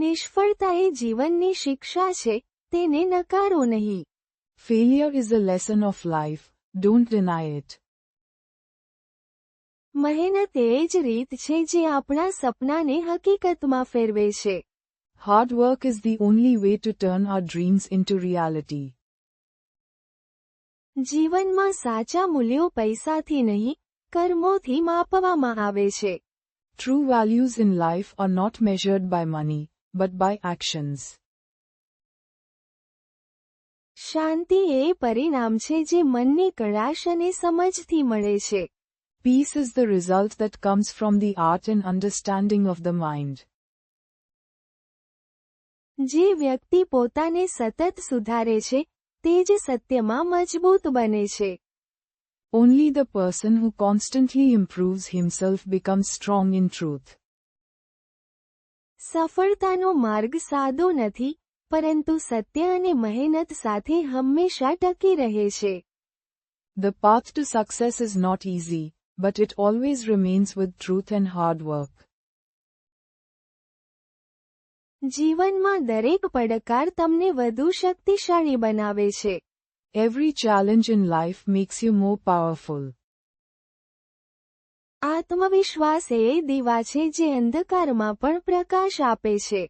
નિષ્ફળતા એ જીવનની શિક્ષા છે તેને નકારો નહીં failure is a lesson of life don't deny it મહેનત એ જ રીત છે જે આપણા સપનાને હકીકતમાં ફેરવે છે hard work is the only way to turn our dreams into reality જીવનમાં સાચા મૂલ્યો પૈસાથી નહીં કર્મોથી માપવામાં આવે છે True values in life are not measured by money but by actions. શાંતિ એ પરિણામ છે જે મનની કળાશ અને સમજથી મળે છે. Peace is the result that comes from the art and understanding of the mind. જે વ્યક્તિ પોતાને સતત સુધારે છે તે જ સત્યમાં મજબૂત બને છે. Only the person who constantly improves himself becomes strong in truth. સફળતાનો માર્ગ સાદો નથી પરંતુ સત્ય અને મહેનત સાથે હંમેશા ટકી રહે છે the path to success is not easy but it always remains with truth and hard work જીવનમાં દરેક પડકાર તમને વધુ શક્તિશાળી બનાવે છે every challenge in life makes you more powerful આત્મવિશ્વાસ એ દીવા છે જે અંધકારમાં પણ પ્રકાશ આપે છે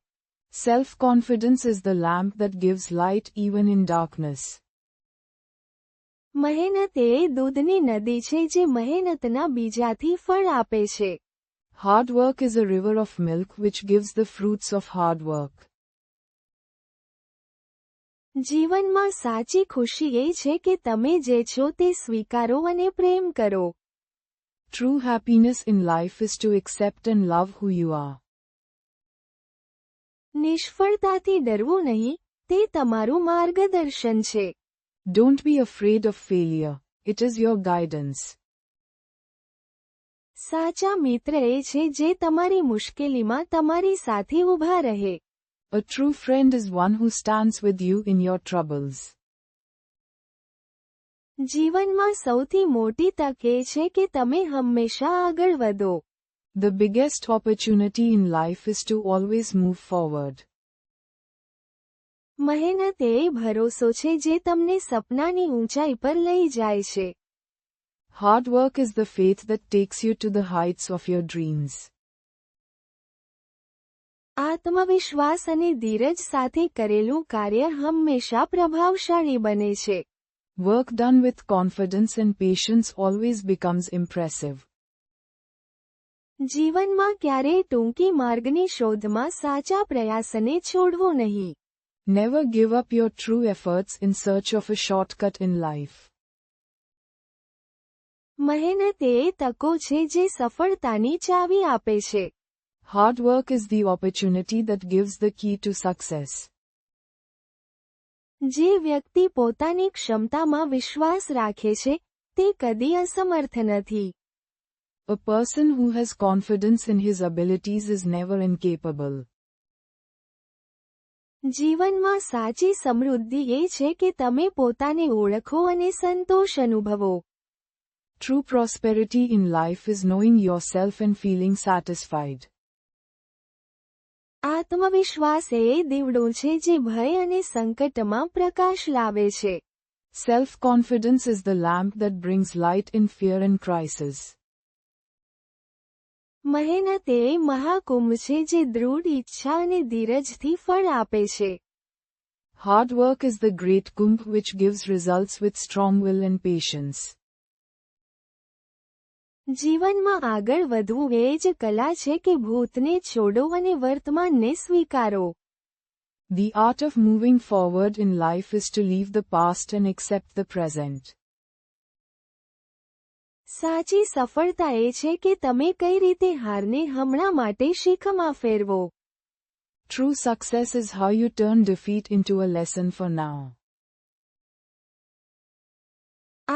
Self-confidence is the lamp that gives light even in darkness. મહેનત એ દૂધની નદી છે જે મહેનતના બીજાથી ફળ આપે છે. Hard work is a river of milk which gives the fruits of hard work. જીવનમાં સાચી ખુશી એ છે કે તમે જે છો તે સ્વીકારો અને પ્રેમ કરો. True happiness in life is to accept and love who you are. નિષ્ફળતાથી ડરવું નહીં તે તમારું માર્ગદર્શન છે Don't be afraid of failure. It is your guidance. સાચા મિત્ર એ છે જે તમારી મુશ્કેલીમાં તમારી સાથે ઊભા રહે A true friend is one who stands with you in your troubles. જીવનમાં સૌથી મોટી તક એ છે કે તમે હંમેશા આગળ વધો the biggest opportunity in life is to always move forward મહેનત એ ભરોસો છે જે તમને સપનાની ઊંચાઈ પર લઈ જાય છે hard is the faith that takes you to the heights of your dreams આત્મવિશ્વાસ અને ધીરજ સાથે કરેલું કાર્ય હંમેશા પ્રભાવશાળી બને છે Work done with confidence and patience always becomes impressive. Never give up your true efforts in search of a shortcut in life. મહેનત એ તકો છે જે સફળતાની ચાવી આપે છે. Hard work is the opportunity that gives the key to success. જે વ્યક્તિ પોતાની ક્ષમતામાં વિશ્વાસ રાખે છે તે કદી અસમર્થ નથી A person who has confidence in his abilities is never incapable. જીવનમાં સાચી સમૃદ્ધિ એ છે કે તમે પોતાને ઓળખો અને સંતોષ અનુભવો. True prosperity in life is knowing yourself and feeling satisfied. આત્મવિશ્વાસ એ દીવડો છે જે ભય અને સંકટમાં પ્રકાશ લાવે છે self confidence is the lamp that brings light in fear and crisis મહેનત એ મહાકુંભ છે જે દૃઢ ઈચ્છા અને ધીરજથી ફળ આપે છે hard work is the great Kumbh which gives result with strong will and patience જીવનમાં આગળ વધવું એ જ કલા છે કે ભૂતને છોડો અને વર્તમાનને સ્વીકારો The art of moving forward in life is to leave the past and accept the present. સાચી સફળતા એ છે કે તમે કઈ રીતે હારને હમણાં માટે શીખમાં ફેરવો True success is how you turn defeat into a lesson for now.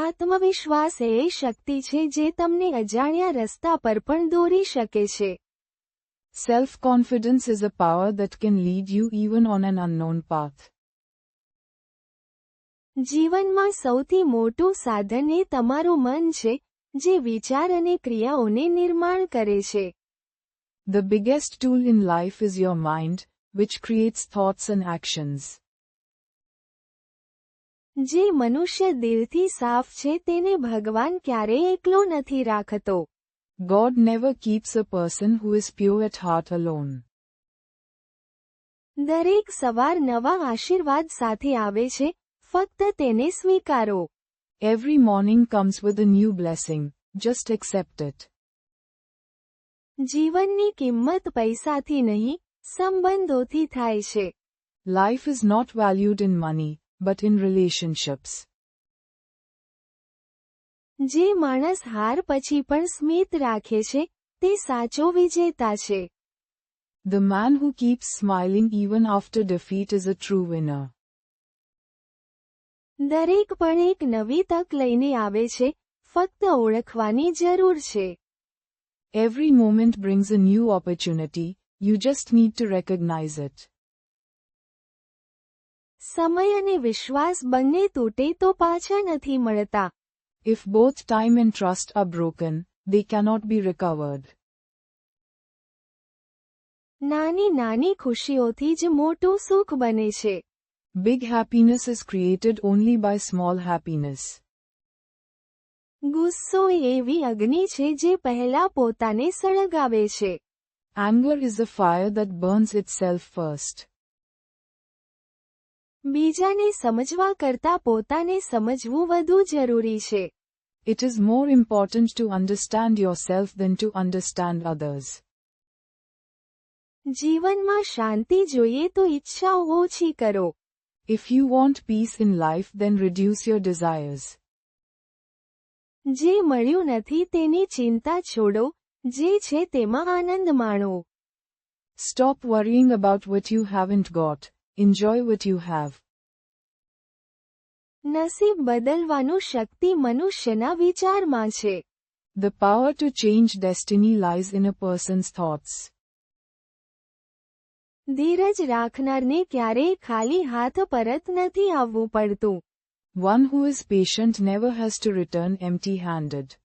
આત્મવિશ્વાસ એ શક્તિ છે જે તમને અજાણ્યા રસ્તા પર પણ દોરી શકે છે self confidence is a power that can lead you even on an unknown path જીવનમાં સૌથી મોટું સાધન એ તમારું મન છે જે વિચાર અને ક્રિયાઓને નિર્માણ કરે છે the biggest tool in life is your mind which creates thoughts and actions જે મનુષ્ય દિલથી સાફ છે તેને ભગવાન ક્યારેય એકલો નથી રાખતો God never keeps a person who is pure at heart alone. દરેક સવાર નવા આશીર્વાદ સાથે આવે છે ફક્ત તેને સ્વીકારો Every morning comes with a new blessing. Just accept it. જીવનની કિંમત પૈસાથી નહીં સંબંધોથી થાય છે Life is not valued in money. but in relationships. જે માણસ હાર પછી પણ સ્મિત રાખે છે તે સાચો વિજેતા છે The man who keeps smiling even after defeat is a true winner. દરેક પણ એક નવી તક લઈને આવે છે ફક્ત ઓળખવાની જરૂર છે Every moment brings a new opportunity, you just need to recognize it. સમય અને વિશ્વાસ બંને તૂટે તો પાછા નથી મળતા If both time and trust are broken, they cannot be recovered. નાની નાની ખુશીઓથી જ મોટું સુખ બને છે Big happiness is created only by small happiness. ગુસ્સો એવી અગ્નિ છે જે પહેલા પોતાને સળગાવે છે Anger is a fire that burns itself first. બીજાને સમજવા કરતાં પોતાને સમજવું વધુ જરૂરી છે It is more important to understand yourself than to understand others. જીવનમાં શાંતિ જોઈએ તો ઈચ્છાઓ ઓછી કરો If you want peace in life then reduce your desires. જે મળ્યું નથી તેની ચિંતા છોડો જે છે તેમાં આનંદ માણો Stop worrying about what you haven't got Enjoy what you have. નસીબ બદલવાનું શક્તિ મનુષ્યના વિચારમાં છે The power to change destiny lies in a person's thoughts. ધીરજ રાખનારને ક્યારેય ખાલી હાથ પરત નથી આવવું પડતું One who is patient never has to return empty handed.